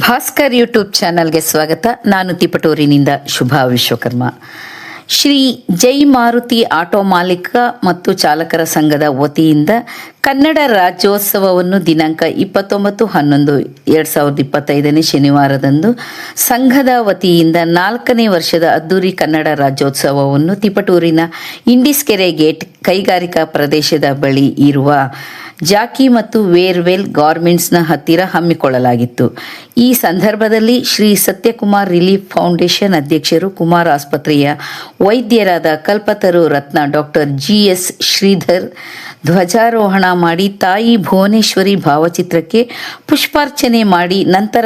Bhaskar YouTube ಚಾನಲ್ಗೆ ಸ್ವಾಗತ. ನಾನು ತಿಪಟೂರಿನಿಂದ ಶುಭಾ ವಿಶ್ವಕರ್ಮ. ಶ್ರೀ ಜೈ ಮಾರುತಿ ಆಟೋ ಮಾಲೀಕ ಮತ್ತು ಚಾಲಕರ ಸಂಘದ ವತಿಯಿಂದ ಕನ್ನಡ ರಾಜ್ಯೋತ್ಸವವನ್ನು ದಿನಾಂಕ ಇಪ್ಪತ್ತೊಂಬತ್ತು, ಹನ್ನೊಂದು, ಎರಡು ಸಾವಿರದ ಇಪ್ಪತ್ತೈದನೇ ಶನಿವಾರದಂದು ಸಂಘದ ವತಿಯಿಂದ ನಾಲ್ಕನೇ ವರ್ಷದ ಅದ್ದೂರಿ ಕನ್ನಡ ರಾಜ್ಯೋತ್ಸವವನ್ನು ತಿಪಟೂರಿನ ಇಂಡಿಸ್ಕೆರೆ ಗೇಟ್ ಕೈಗಾರಿಕಾ ಪ್ರದೇಶದ ಬಳಿ ಇರುವ ಜಾಕಿ ಮತ್ತು ವೇರ್ವೆಲ್ ಗಾರ್ಮೆಂಟ್ಸ್ನ ಹತ್ತಿರ ಹಮ್ಮಿಕೊಳ್ಳಲಾಗಿತ್ತು. ಈ ಸಂದರ್ಭದಲ್ಲಿ ಶ್ರೀ ಸತ್ಯಕುಮಾರ್ ರಿಲೀಫ್ ಫೌಂಡೇಶನ್ ಅಧ್ಯಕ್ಷರು ಕುಮಾರ್ ಆಸ್ಪತ್ರೆಯ ವೈದ್ಯರಾದ Kalpataru Ratna doctor G S Sridhar ಧ್ವಜಾರೋಹಣ ಮಾಡಿ ತಾಯಿ ಭುವನೇಶ್ವರಿ ಭಾವಚಿತ್ರಕ್ಕೆ ಪುಷ್ಪಾರ್ಚನೆ ಮಾಡಿ ನಂತರ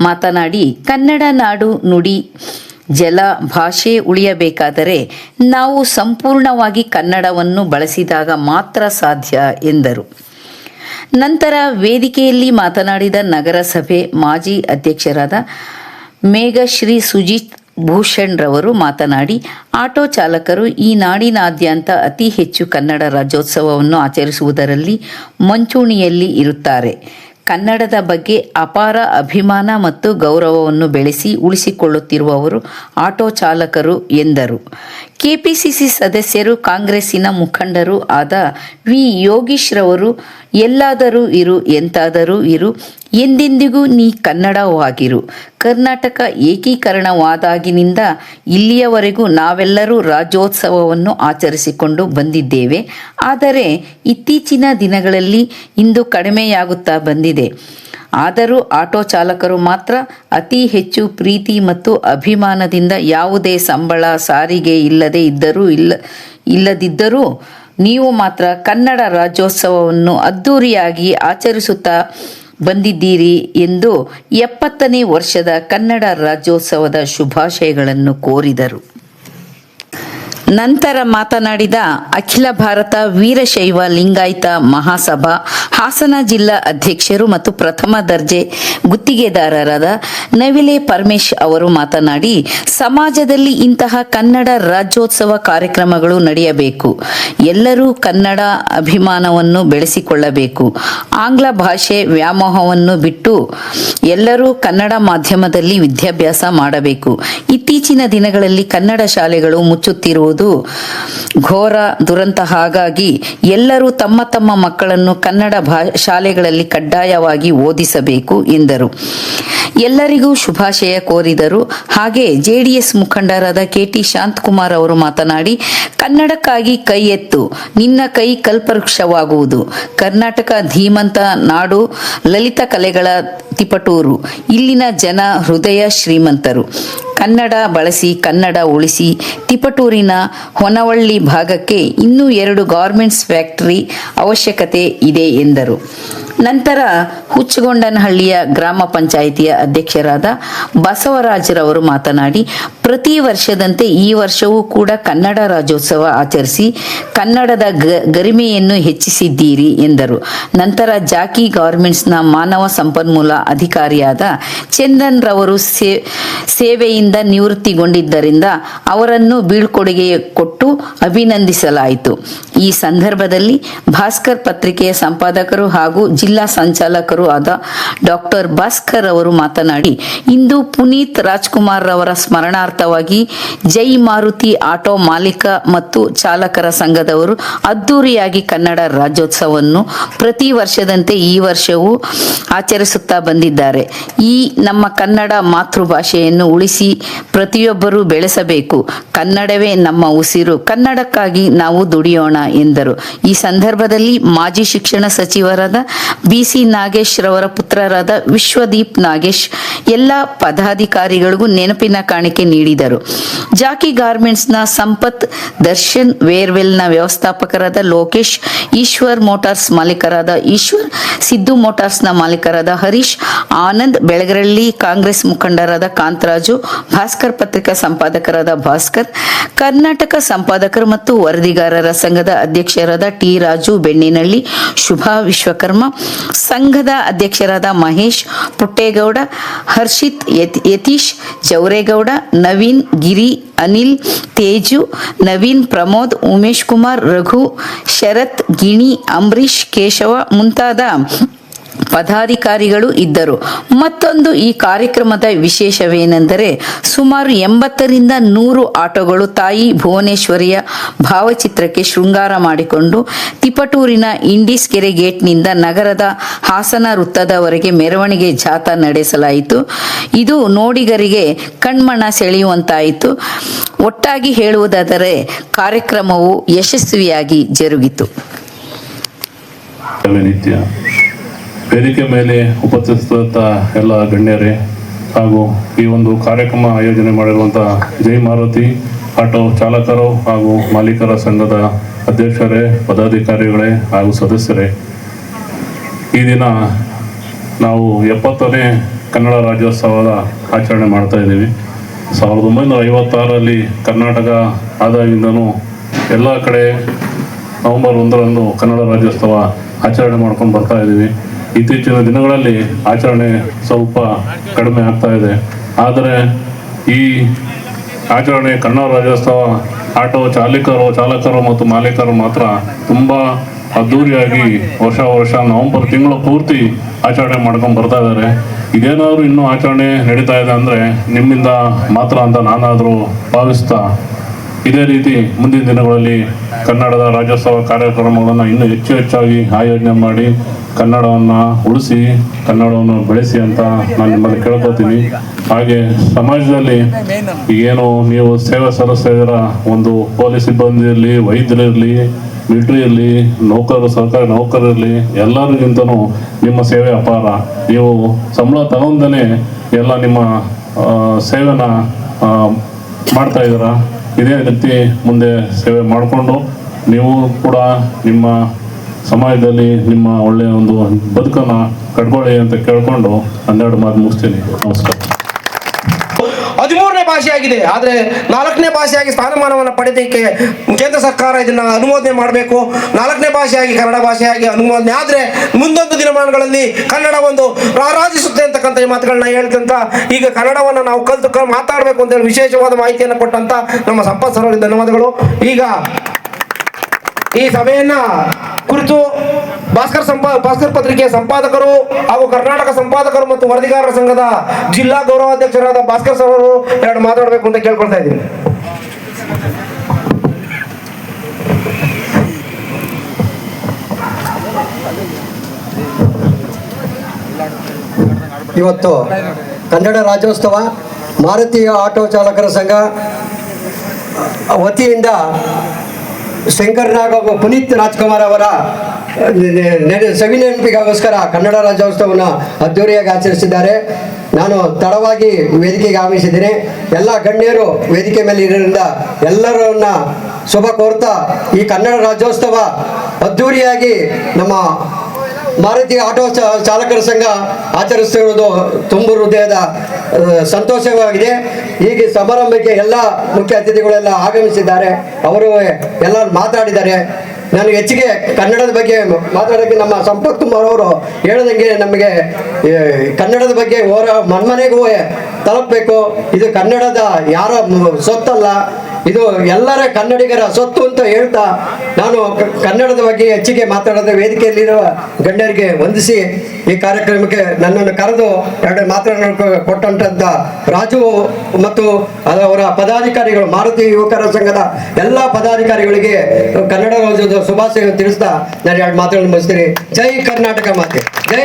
ಮಾತನಾಡಿ, ಕನ್ನಡ ನಾಡು ನುಡಿ, ಜಲ ಭಾಷೆ ಉಳಿಯಬೇಕಾದರೆ ನಾವು ಸಂಪೂರ್ಣವಾಗಿ ಕನ್ನಡವನ್ನು ಬಳಸಿದಾಗ ಮಾತ್ರ ಸಾಧ್ಯ ಎಂದರು. ನಂತರ ವೇದಿಕೆಯಲ್ಲಿ ಮಾತನಾಡಿದ ನಗರಸಭೆ ಮಾಜಿ ಅಧ್ಯಕ್ಷರಾದ ಮೇಘಶ್ರೀ ಸುಜಿತ್ ಭೂಷಣ್ ರವರು ಮಾತನಾಡಿ, ಆಟೋ ಚಾಲಕರು ಈ ನಾಡಿನಾದ್ಯಂತ ಅತಿ ಹೆಚ್ಚು ಕನ್ನಡ ರಾಜ್ಯೋತ್ಸವವನ್ನು ಆಚರಿಸುವುದರಲ್ಲಿ ಮುಂಚೂಣಿಯಲ್ಲಿ ಇರುತ್ತಾರೆ. ಕನ್ನಡದ ಬಗ್ಗೆ ಅಪಾರ ಅಭಿಮಾನ ಮತ್ತು ಗೌರವವನ್ನು ಬೆಳೆಸಿ ಉಳಿಸಿಕೊಳ್ಳುತ್ತಿರುವವರು ಆಟೋ ಚಾಲಕರು ಎಂದರು. ಕೆಪಿಸಿಸಿ ಸದಸ್ಯರು, ಕಾಂಗ್ರೆಸ್ಸಿನ ಮುಖಂಡರು ಆದ ವಿ ಯೋಗೀಶ್ ರವರು, ಎಲ್ಲಾದರೂ ಇರು, ಎಂತಾದರೂ ಇರು ಎಂದೆಂದಿಗೂ ನೀ ಕನ್ನಡವಾಗಿರು ಕರ್ನಾಟಕ ಏಕೀಕರಣವಾದಾಗಿನಿಂದ ಇಲ್ಲಿಯವರೆಗೂ ನಾವೆಲ್ಲರೂ ರಾಜ್ಯೋತ್ಸವವನ್ನು ಆಚರಿಸಿಕೊಂಡು ಬಂದಿದ್ದೇವೆ. ಆದರೆ ಇತ್ತೀಚಿನ ದಿನಗಳಲ್ಲಿ ಇಂದು ಕಡಿಮೆಯಾಗುತ್ತಾ ಬಂದಿದೆ. ಆದರೂ ಆಟೋ ಚಾಲಕರು ಮಾತ್ರ ಅತಿ ಹೆಚ್ಚು ಪ್ರೀತಿ ಮತ್ತು ಅಭಿಮಾನದಿಂದ ಯಾವುದೇ ಸಂಬಳ, ಸಾರಿಗೆ ಇಲ್ಲದೆ ಇದ್ದರೂ ಇಲ್ಲ, ಇಲ್ಲದಿದ್ದರೂ ನೀವು ಮಾತ್ರ ಕನ್ನಡ ರಾಜ್ಯೋತ್ಸವವನ್ನು ಅದ್ಧೂರಿಯಾಗಿ ಆಚರಿಸುತ್ತಾ ಬಂದಿದ್ದೀರಿ ಎಂದು ಎಪ್ಪತ್ತನೇ ವರ್ಷದ ಕನ್ನಡ ರಾಜ್ಯೋತ್ಸವದ ಶುಭಾಶಯಗಳನ್ನು ಕೋರಿದರು. ನಂತರ ಮಾತನಾಡಿದ ಅಖಿಲ ಭಾರತ ವೀರಶೈವ ಲಿಂಗಾಯತ ಮಹಾಸಭಾ, ಹಾಸನ ಜಿಲ್ಲಾ ಅಧ್ಯಕ್ಷರು ಮತ್ತು ಪ್ರಥಮ ದರ್ಜೆ ಗುತ್ತಿಗೆದಾರರಾದ ನವಿಲೆ ಪರಮೇಶ್ ಅವರು ಮಾತನಾಡಿ, ಸಮಾಜದಲ್ಲಿ ಇಂತಹ ಕನ್ನಡ ರಾಜ್ಯೋತ್ಸವ ಕಾರ್ಯಕ್ರಮಗಳು ನಡೆಯಬೇಕು. ಎಲ್ಲರೂ ಕನ್ನಡ ಅಭಿಮಾನವನ್ನು ಬೆಳೆಸಿಕೊಳ್ಳಬೇಕು. ಆಂಗ್ಲ ಭಾಷೆ ವ್ಯಾಮೋಹವನ್ನು ಬಿಟ್ಟು ಎಲ್ಲರೂ ಕನ್ನಡ ಮಾಧ್ಯಮದಲ್ಲಿ ವಿದ್ಯಾಭ್ಯಾಸ ಮಾಡಬೇಕು. ಇತ್ತೀಚಿನ ದಿನಗಳಲ್ಲಿ ಕನ್ನಡ ಶಾಲೆಗಳು ಮುಚ್ಚುತ್ತಿರುವುದು ಘೋರ ದುರಂತ. ಹಾಗಾಗಿ ಎಲ್ಲರೂ ತಮ್ಮ ತಮ್ಮ ಮಕ್ಕಳನ್ನು ಕನ್ನಡ ಭಾ, ಶಾಲೆಗಳಲ್ಲಿ ಕಡ್ಡಾಯವಾಗಿ ಓದಿಸಬೇಕು ಎಂದರು. ಎಲ್ಲರಿಗೂ ಶುಭಾಶಯ ಕೋರಿದರು. ಹಾಗೆ ಜೆಡಿಎಸ್ ಮುಖಂಡರಾದ ಕೆಟಿ ಶಾಂತಕುಮಾರ್ ಅವರು ಮಾತನಾಡಿ, ಕನ್ನಡಕ್ಕಾಗಿ ಕೈ ಎತ್ತು, ನಿನ್ನ ಕೈ ಕಲ್ಪವೃಕ್ಷವಾಗುವುದು. ಕರ್ನಾಟಕ ಧೀಮಂತ ನಾಡು, ಲಲಿತ ಕಲೆಗಳ ತಿಪಟೂರು, ಇಲ್ಲಿನ ಜನ ಹೃದಯ ಶ್ರೀಮಂತರು. ಕನ್ನಡ ಬಳಸಿ, ಕನ್ನಡ ಉಳಿಸಿ, ತಿಪಟೂರಿನ ಹೊನವಳ್ಳಿ ಭಾಗಕ್ಕೆ ಇನ್ನೂ ಎರಡು ಗಾರ್ಮೆಂಟ್ಸ್ ಫ್ಯಾಕ್ಟರಿ ಅವಶ್ಯಕತೆ ಇದೆ ಎಂದರು. ನಂತರ ಹುಚ್ಚಗೊಂಡನಹಳ್ಳಿಯ ಗ್ರಾಮ ಪಂಚಾಯಿತಿಯ ಅಧ್ಯಕ್ಷರಾದ ಬಸವರಾಜರವರು ಮಾತನಾಡಿ, ಪ್ರತಿ ವರ್ಷದಂತೆ ಈ ವರ್ಷವೂ ಕೂಡ ಕನ್ನಡ ರಾಜ್ಯೋತ್ಸವ ಆಚರಿಸಿ ಕನ್ನಡದ ಗರಿಮೆಯನ್ನು ಹೆಚ್ಚಿಸಿದ್ದೀರಿ ಎಂದರು. ನಂತರ ಜಾಕಿ ಗಾರ್ಮೆಂಟ್ಸ್ನ ಮಾನವ ಸಂಪನ್ಮೂಲ ಅಧಿಕಾರಿಯಾದ ಚಂದನ್ ರವರು ಸೇವೆಯಿಂದ ನಿವೃತ್ತಿಗೊಂಡಿದ್ದರಿಂದ ಅವರನ್ನು ಬೀಳ್ಕೊಡುಗೆ ಕೊಟ್ಟು ಅಭಿನಂದಿಸಲಾಯಿತು. ಈ ಸಂದರ್ಭದಲ್ಲಿ ಭಾಸ್ಕರ್ ಪತ್ರಿಕೆಯ ಸಂಪಾದಕರು ಹಾಗೂ ಜಿಲ್ಲಾ ಸಂಚಾಲಕರು ಆದ ಡಾಕ್ಟರ್ ಭಾಸ್ಕರ್ ಅವರು ಮಾತನಾಡಿ, ಇಂದು ಪುನೀತ್ ರಾಜ್ಕುಮಾರ್ ಅವರ ಸ್ಮರಣಾರ್ಥವಾಗಿ ಜೈ ಮಾರುತಿ ಆಟೋ ಮಾಲೀಕ ಮತ್ತು ಚಾಲಕರ ಸಂಘದವರು ಅದ್ದೂರಿಯಾಗಿ ಕನ್ನಡ ರಾಜ್ಯೋತ್ಸವವನ್ನು ಪ್ರತಿ ವರ್ಷದಂತೆ ಈ ವರ್ಷವೂ ಆಚರಿಸುತ್ತಾ ಬಂದಿದ್ದಾರೆ. ಈ ನಮ್ಮ ಕನ್ನಡ ಮಾತೃಭಾಷೆಯನ್ನು ಉಳಿಸಿ ಪ್ರತಿಯೊಬ್ಬರೂ ಬೆಳೆಸಬೇಕು. ಕನ್ನಡವೇ ನಮ್ಮ ಉಸಿರು. ಕನ್ನಡಕ್ಕಾಗಿ ನಾವು ದುಡಿಯೋಣ ಎಂದರು. ಈ ಸಂದರ್ಭದಲ್ಲಿ ಮಾಜಿ ಶಿಕ್ಷಣ ಸಚಿವರಾದ ಬಿ ಸಿ ನಾಗೇಶ್ ರವರ ಪುತ್ರರಾದ ವಿಶ್ವದೀಪ್ ನಾಗೇಶ್ ಎಲ್ಲ ಪದಾಧಿಕಾರಿಗಳಿಗೂ ನೆನಪಿನ ಕಾಣಿಕೆ ನೀಡಿದರು. ಜಾಕಿ ಗಾರ್ಮೆಂಟ್ಸ್ನ ಸಂಪತ್, ದರ್ಶನ್ ವೇರ್ವೆಲ್ನ ವ್ಯವಸ್ಥಾಪಕರಾದ ಲೋಕೇಶ್, ಈಶ್ವರ್ ಮೋಟಾರ್ಸ್ ಮಾಲೀಕರಾದ ಈಶ್ವರ್, ಸಿದ್ದು ಮೋಟಾರ್ಸ್ನ ಮಾಲೀಕರಾದ ಹರೀಶ್, ಆನಂದ್ ಬೆಳಗರಳ್ಳಿ, ಕಾಂಗ್ರೆಸ್ ಮುಖಂಡರಾದ ಕಾಂತರಾಜು, ಭಾಸ್ಕರ್ ಪತ್ರಿಕಾ ಸಂಪಾದಕರಾದ ಭಾಸ್ಕರ್, ಕರ್ನಾಟಕ ಸಂಪಾದಕರು ಮತ್ತು ವರದಿಗಾರರ ಸಂಘದ ಅಧ್ಯಕ್ಷರಾದ ಟಿ ರಾಜು ಬೆಣ್ಣಿನಳ್ಳಿ, ಶುಭಾ ವಿಶ್ವಕರ್ಮ ಸಂಘದ ಅಧ್ಯಕ್ಷರಾದ ಮಹೇಶ್ ಪುಟ್ಟೇಗೌಡ, ಹರ್ಷಿತ್ ಯತ್- ಯತೀಶ್ ಜೌರೇಗೌಡ, ನವೀನ್ ಗಿರಿ, ಅನಿಲ್ ತೇಜು, ನವೀನ್ ಪ್ರಮೋದ್, ಉಮೇಶ್ ಕುಮಾರ್ ರಘು, ಶರತ್ ಗಿಣಿ ಅಂಬರೀಶ್ ಕೇಶವ ಮುಂತಾದ ಪದಾಧಿಕಾರಿಗಳು ಇದ್ದರು. ಮತ್ತೊಂದು ಈ ಕಾರ್ಯಕ್ರಮದ ವಿಶೇಷವೇನೆಂದರೆ ಸುಮಾರು ಎಂಬತ್ತರಿಂದ ನೂರು ಆಟೋಗಳು ತಾಯಿ ಭುವನೇಶ್ವರಿಯ ಭಾವಚಿತ್ರಕ್ಕೆ ಶೃಂಗಾರ ಮಾಡಿಕೊಂಡು ತಿಪಟೂರಿನ ಇಂಡೀಸ್ ಕೆರೆ ಗೇಟ್ನಿಂದ ನಗರದ ಹಾಸನ ವೃತ್ತದವರೆಗೆ ಮೆರವಣಿಗೆ ಜಾಥಾ ನಡೆಸಲಾಯಿತು. ಇದು ನೋಡಿಗರಿಗೆ ಕಣ್ಮಣ ಸೆಳೆಯುವಂತಾಯಿತು. ಒಟ್ಟಾಗಿ ಹೇಳುವುದಾದರೆ ಕಾರ್ಯಕ್ರಮವು ಯಶಸ್ವಿಯಾಗಿ ಜರುಗಿತು. ವೇದಿಕೆ ಮೇಲೆ ಉಪಸ್ಥಿತ ಎಲ್ಲ ಗಣ್ಯರೇ ಹಾಗೂ ಈ ಒಂದು ಕಾರ್ಯಕ್ರಮ ಆಯೋಜನೆ ಮಾಡಿರುವಂಥ ಜೈ ಮಾರುತಿ ಆಟೋ ಚಾಲಕರು ಹಾಗೂ ಮಾಲೀಕರ ಸಂಘದ ಅಧ್ಯಕ್ಷರೇ, ಪದಾಧಿಕಾರಿಗಳೇ ಹಾಗೂ ಸದಸ್ಯರೇ. ಈ ದಿನ ನಾವು ಎಪ್ಪತ್ತನೇ ಕನ್ನಡ ರಾಜ್ಯೋತ್ಸವದ ಆಚರಣೆ ಮಾಡ್ತಾ ಇದ್ದೀವಿ. ಸಾವಿರದ ಒಂಬೈನೂರ ಐವತ್ತಾರರಲ್ಲಿ ಕರ್ನಾಟಕ ಆದಾಗಿಂದನೂ ಎಲ್ಲ ಕಡೆ ನವೆಂಬರ್ ಒಂದರಂದು ಕನ್ನಡ ರಾಜ್ಯೋತ್ಸವ ಆಚರಣೆ ಮಾಡ್ಕೊಂಡು ಬರ್ತಾ ಇದ್ದೀವಿ. ಇತ್ತೀಚಿನ ದಿನಗಳಲ್ಲಿ ಆಚರಣೆ ಸ್ವಲ್ಪ ಕಡಿಮೆ ಆಗ್ತಾ ಇದೆ. ಆದರೆ ಈ ಆಚರಣೆ ಕನ್ನಡ ರಾಜ್ಯೋತ್ಸವ ಆಟೋ ಚಾಲಕರು ಚಾಲಕರು ಮತ್ತು ಮಾಲೀಕರು ಮಾತ್ರ ತುಂಬ ಅದ್ದೂರಿಯಾಗಿ ವರ್ಷ ವರ್ಷ ನವೆಂಬರ್ ತಿಂಗಳು ಪೂರ್ತಿ ಆಚರಣೆ ಮಾಡ್ಕೊಂಡು ಬರ್ತಾ ಇದ್ದಾರೆ. ಇದೇನಾದರೂ ಇನ್ನೂ ಆಚರಣೆ ನಡೀತಾ ಇದೆ ಅಂದರೆ ನಿಮ್ಮಿಂದ ಮಾತ್ರ ಅಂತ ನಾನಾದರೂ ಭಾವಿಸ್ತಾ ಇದೇ ರೀತಿ ಮುಂದಿನ ದಿನಗಳಲ್ಲಿ ಕನ್ನಡದ ರಾಜ್ಯೋತ್ಸವ ಕಾರ್ಯಕ್ರಮಗಳನ್ನು ಇನ್ನೂ ಹೆಚ್ಚು ಹೆಚ್ಚಾಗಿ ಆಯೋಜನೆ ಮಾಡಿ ಕನ್ನಡವನ್ನು ಉಳಿಸಿ, ಕನ್ನಡವನ್ನು ಬೆಳೆಸಿ ಅಂತ ನಾನು ನಿಮ್ಮಲ್ಲಿ ಕೇಳ್ಕೊತೀನಿ. ಹಾಗೆ ಸಮಾಜದಲ್ಲಿ ಏನು ನೀವು ಸೇವೆ ಸಲ್ಲಿಸ್ತಾ ಒಂದು ಪೊಲೀಸ್ ಸಿಬ್ಬಂದಿ ಇರಲಿ ವೈದ್ಯರಿರಲಿ ಮಿಲಿಟರಿ ಇರಲಿ, ನೌಕರರು, ಸರ್ಕಾರಿ ನೌಕರರಲ್ಲಿ ಎಲ್ಲರಿಗಿಂತನೂ ನಿಮ್ಮ ಸೇವೆ ಅಪಾರ. ನೀವು ಸಂಬಳ ತಗೊಂಡೇ ಎಲ್ಲ ನಿಮ್ಮ ಸೇವೆನ ಮಾಡ್ತಾ ಇದ್ದೀರಾ? ಇದೇ ರೀತಿ ಮುಂದೆ ಸೇವೆ ಮಾಡಿಕೊಂಡು ನೀವು ಕೂಡ ನಿಮ್ಮ ಸಮಾಜದಲ್ಲಿ ನಿಮ್ಮ ಒಳ್ಳೆಯ ಒಂದು ಬದುಕನ್ನು ಕಟ್ಕೊಳ್ಳಿ ಅಂತ ಕೇಳ್ಕೊಂಡು ಹನ್ನೆರಡು ಮಾತು ಮುಗಿಸ್ತೀನಿ. ನಮಸ್ಕಾರ. ಹದಿಮೂರನೇ ಭಾಷೆಯಾಗಿದೆ ಆದರೆ ನಾಲ್ಕನೇ ಭಾಷೆಯಾಗಿ ಸ್ಥಾನಮಾನವನ್ನು ಪಡೆದಕ್ಕೆ ಕೇಂದ್ರ ಸರ್ಕಾರ ಇದನ್ನ ಅನುಮೋದನೆ ಮಾಡಬೇಕು. ನಾಲ್ಕನೇ ಭಾಷೆಯಾಗಿ ಕನ್ನಡ ಭಾಷೆಯಾಗಿ ಅನುಮೋದನೆ ಆದರೆ ಮುಂದೊಂದು ದಿನಮಾನಗಳಲ್ಲಿ ಕನ್ನಡ ಒಂದು ರಾರಾಜಿಸುತ್ತೆ ಅಂತಕ್ಕಂಥ ಈ ಮಾತುಗಳನ್ನ ಹೇಳ್ತಂತ ಈಗ ಕನ್ನಡವನ್ನು ನಾವು ಕಲ್ತು ಮಾತಾಡಬೇಕು ಅಂತ ಅಂತೇಳಿ ವಿಶೇಷವಾದ ಮಾಹಿತಿಯನ್ನು ಕೊಟ್ಟಂತ ನಮ್ಮ ಸಂಪತ್ ಸರ್ವರಿಗೆ ಧನ್ಯವಾದಗಳು. ಈಗ ಈ ಸಭೆಯನ್ನ ಕುರಿತು ಭಾಸ್ಕರ್ ಸಂಪಾ, ಭಾಸ್ಕರ್ ಪತ್ರಿಕೆಯ ಸಂಪಾದಕರು ಹಾಗೂ ಕರ್ನಾಟಕ ಸಂಪಾದಕರು ಮತ್ತು ವರದಿಗಾರರ ಸಂಘದ ಜಿಲ್ಲಾ ಗೌರವಾಧ್ಯಕ್ಷರಾದ ಭಾಸ್ಕರ್ ಸರ್ ಅವರು ಎರಡು ಮಾತಾಡಬೇಕು ಅಂತ ಕೇಳ್ಕೊಳ್ತಾ ಇದ್ದೀನಿ. ಇವತ್ತು ಕನ್ನಡ ರಾಜ್ಯೋತ್ಸವ ಭಾರತೀಯ ಆಟೋ ಚಾಲಕರ ಸಂಘ ವತಿಯಿಂದ ಶಂಕರ್ನಾಗ್ ಹಾಗೂ ಪುನೀತ್ ರಾಜ್ಕುಮಾರ್ ಅವರ ಸವಿ ನೆನಪಿಗೋಸ್ಕರ ಕನ್ನಡ ರಾಜ್ಯೋತ್ಸವವನ್ನು ಅದ್ದೂರಿಯಾಗಿ ಆಚರಿಸಿದ್ದಾರೆ. ನಾನು ತಡವಾಗಿ ವೇದಿಕೆಗೆ ಆಗಮಿಸಿದ್ದೇನೆ. ಎಲ್ಲ ಗಣ್ಯರು ವೇದಿಕೆ ಮೇಲೆ ಇರೋದ್ರಿಂದ ಎಲ್ಲರನ್ನ ಶುಭ ಕೋರ್ತಾ ಈ ಕನ್ನಡ ರಾಜ್ಯೋತ್ಸವ ಅದ್ದೂರಿಯಾಗಿ ನಮ್ಮ ಮಾರುತಿ ಆಟೋ ಚಾಲಕರ ಸಂಘ ಆಚರಿಸುತ್ತಿರುವುದು ತುಂಬ ಹೃದಯದ ಸಂತೋಷವಾಗಿದೆ. ಈಗ ಸಮಾರಂಭಕ್ಕೆ ಎಲ್ಲ ಮುಖ್ಯ ಅತಿಥಿಗಳೆಲ್ಲ ಆಗಮಿಸಿದ್ದಾರೆ. ಅವರು ಎಲ್ಲ ಮಾತಾಡಿದ್ದಾರೆ. ನಾನು ಹೆಚ್ಚಿಗೆ ಕನ್ನಡದ ಬಗ್ಗೆ ಮಾತಾಡೋಕ್ಕೆ ನಮ್ಮ ಸಂಪತ್ ಕುಮಾರ್ ಅವರು ಹೇಳದಂಗೆ ನಮಗೆ ಕನ್ನಡದ ಬಗ್ಗೆ ಹೋರ ಮನ್ಮನೆಗೂ ತಲುಪಬೇಕು. ಇದು ಕನ್ನಡದ ಯಾರ ಸೊತ್ತಲ್ಲ. ಇದು ಎಲ್ಲರ ಕನ್ನಡಿಗರ ಸೊತ್ತು ಅಂತ ಹೇಳ್ತಾ ನಾನು ಕನ್ನಡದ ಬಗ್ಗೆ ಹೆಚ್ಚಿಗೆ ಮಾತಾಡೋದು ವೇದಿಕೆಯಲ್ಲಿರುವ ಗಣ್ಯರಿಗೆ ವಂದಿಸಿ ಈ ಕಾರ್ಯಕ್ರಮಕ್ಕೆ ನನ್ನನ್ನು ಕರೆದು ಎರಡು ಮಾತನಾಡ ಕೊಟ್ಟಂತ ರಾಜು ಮತ್ತು ಅವರ ಪದಾಧಿಕಾರಿಗಳು, ಮಾರುತಿ ಯುವಕರ ಸಂಘದ ಎಲ್ಲ ಪದಾಧಿಕಾರಿಗಳಿಗೆ ಕನ್ನಡ ರಾಜ್ಯದ ಶುಭಾಶಯ ತಿಳಿಸ್ತಾ ನಾನು ಎರಡು ಮಾತುಗಳನ್ನು ಮುಗಿಸ್ತೀನಿ. ಜೈ ಕರ್ನಾಟಕ ಮಾತೆ. ಜೈ